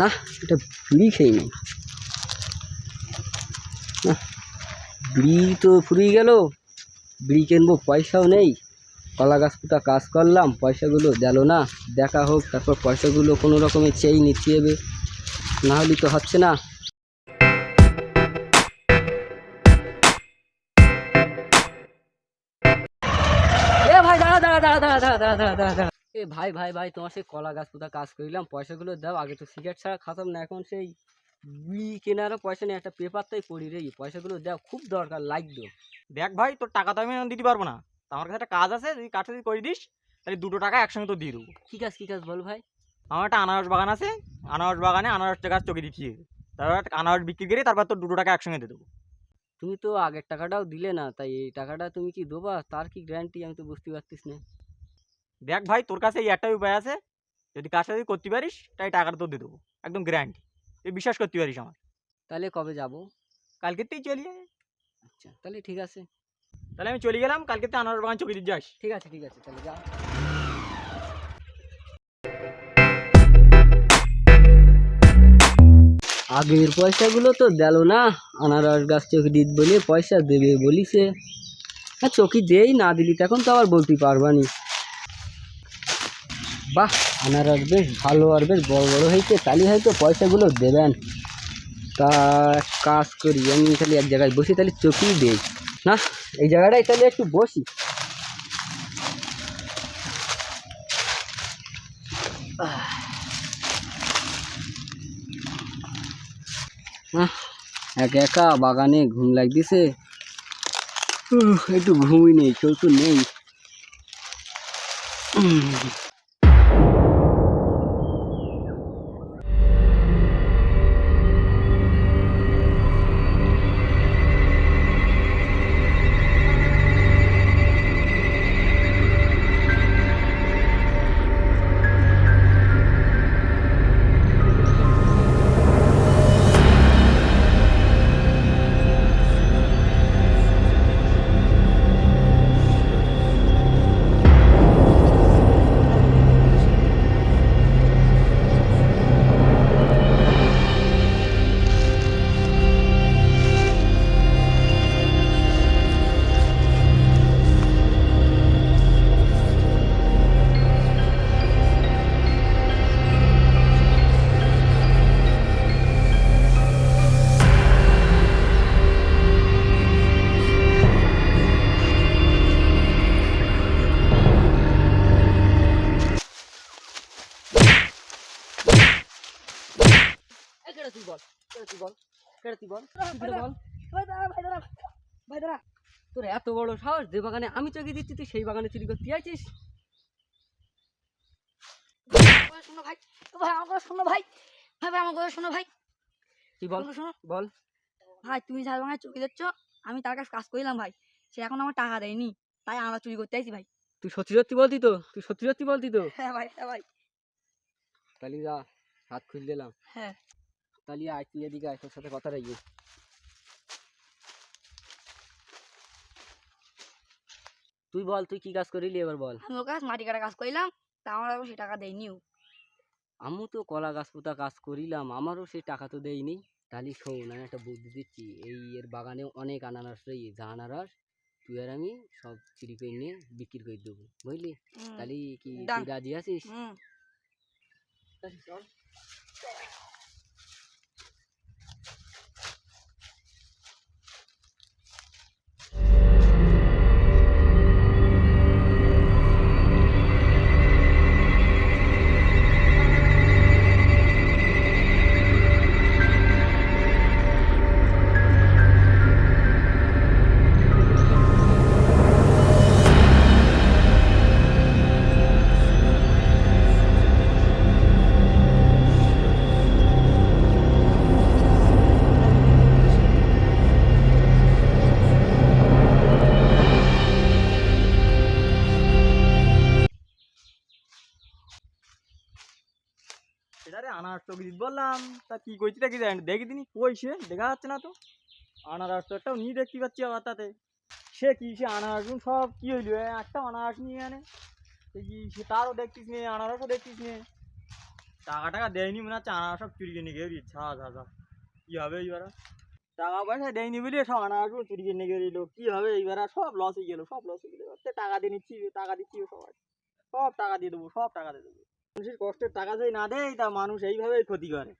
না, এটা বিড়ি খেয়ে নিই বিড়ি তো ফুরিয়ে গেল। বিড়ি কিনবো, পয়সাও নেই। কলা গাছ পোতা কাজ করলাম, পয়সাগুলো গেল না। দেখা হোক, তারপর পয়সাগুলো কোনো রকমে চেয়ে নিতে হবে। না হলে তো হচ্ছে না। এ ভাই দাঁড়া দাঁড়া দাঁড়া দাঁড়া দাঁড়া দাঁড়া দাঁড়া। এ ভাই ভাই ভাই তোমার সেই কলা গাছ পুতা কাজ করিলাম পয়সাগুলো দাও। আগে তো সিগারেট ছাড়া খাতাম না এখন সেই বিড়ি কেনারও পয়সা নেই একটা পেপারটাই পড়ি রে। পয়সাগুলো দাও খুব দরকার লাগবে দেখ ভাই তোর টাকা তো আমি দিতে পারব না। আমার কাছে একটা কাজ আছে যদি কাজটা যদি করে দিস তাহলে দুটো টাকা একসঙ্গে তো দিয়ে দেবো। কি কাজ কি কাজ বল ভাই? আমার একটা আনারস বাগান আছে। আনারস বাগানে আনারস গাছ চোখে দিচ্ছি। তারপর একটা আনারস বিক্রি করে তারপর তোর দুটো টাকা একসঙ্গে দিয়ে দেবো। তুমি তো আগের টাকাটাও দিলে না তাই এই টাকাটা তুমি কি দেবা? তার কি গ্যারান্টি আমি তো বুঝতে পারতিস না। দেখ ভাই তোর কাছে এই একটাই উপায় আছে। যদি কাজটা যদি করতে পারিস তাই টাকাটা তোর দিয়ে দেবো। একদম গ্যারান্টি তুই বিশ্বাস করতে পারিস আমার। তাহলে কবে যাব? কালকে তুই চলি। আচ্ছা তাহলে ঠিক আছে। তাহলে আমি চলে গেলাম কালকে তুই আনারস বাগান চোখে দিয়ে যাস। ঠিক আছে ঠিক আছে তাহলে যা। আগের পয়সাগুলো তো দিল না আনারস গাছ চোখে দিত বলে পয়সা দেবে বলিছে। হ্যাঁ চোখি দেই না দিলি তখন তো আবার বলতে পারবানি। বাহ, আনারস বেশ ভালো আর বেশ বড় বড় হয়েছে। তাহলে হয়তো পয়সাগুলো দেবেন। তা কাজ করি, আমি তাহলে এক জায়গায় বসি, তাহলে চোখেই দেই। না, এই জায়গাটায় তাহলে একটু বসি। একা একা বাগানে ঘুম লাগতেছে। একটু ঘুমই নেই, কেউ নেই। কেডা তুই বল কেডা তুই বল কেডা তুই বল। বল। ভাই দাঁড়া ভাই দাঁড়া ভাই দাঁড়া। তোর এত বড় সাহস যে বাগানে আমি চোখে দিচ্ছি তুই সেই বাগানে চুরি করতে শোনো ভাই ভাই আমার কথা শোনো ভাই ভাই ভাই আমার কথা শোনো ভাই। তুই বল শোনো, বল। ভাই তুমি যার বাগানে চুকি দিচ্ছ আমি তার কাছে কাজ করলাম ভাই। সে এখন আমার টাকা দেয়নি তাই আমরা চুরি করতে আইছি ভাই। তুই সত্যি সত্যি বলতি তো তুই সত্যি সত্যি বলতি তো। হ্যাঁ ভাই হ্যাঁ ভাই। তাহলে যা হাত খুলে দিলাম। হ্যাঁ। তাহলে আয় তুই এদিকে আয় তোর সাথে কথা রাখবি। তুই বল তুই কি কাজ করিলি এবার বল? আমি কাছে মাটি কাটা কাজ করলাম তা আমার সে টাকা দেয়নি ও। আমি তো কলা গাছ পোতা কাজ করিলাম আমারও সেই টাকা তো দেয়নি। তাহলে শোন আমি একটা বুদ্ধি দিচ্ছি এই এর বাগানে অনেক আনারস রয়েছে যা আনারস তুই আর আমি সব চুরি করে নিয়ে বিক্রি করে দেবো বুঝলি? তাহলে কি. রাজি আছিস? চল। আনারস তো বললাম। তা কী করছি কি জানি দেখি দিনি কই সে? দেখা যাচ্ছে না তো। আনারস তো একটাও নিয়ে দেখতে পাচ্ছি আবার তাতে। সে কি সে আনারস সব কী হইল একটা আনারস নিয়ে আনে সে কি সে তারও দেখতিস নিয়ে আনারসও দেখতিস নিয়ে টাকা টাকা দেয়নি মনে হচ্ছে, আনারস সব চুরি কিনে গেলি ছা ছা ছা কী হবে এইবার? টাকা পয়সা দেয়নি বলে সব আনারসগুলো চুরি কিনে গেল কী হবে এইবার? সব লস হয়ে গেলো, সব লস হয়ে গেল। টাকা দিয়ে নিচ্ছি, টাকা দিচ্ছি সবাই। সব টাকা দিয়ে দেবো, সব টাকা দিয়ে দেবো। মানুষের কষ্টের টাকা যদি না দেয় তা মানুষ এইভাবেই ক্ষতি করে।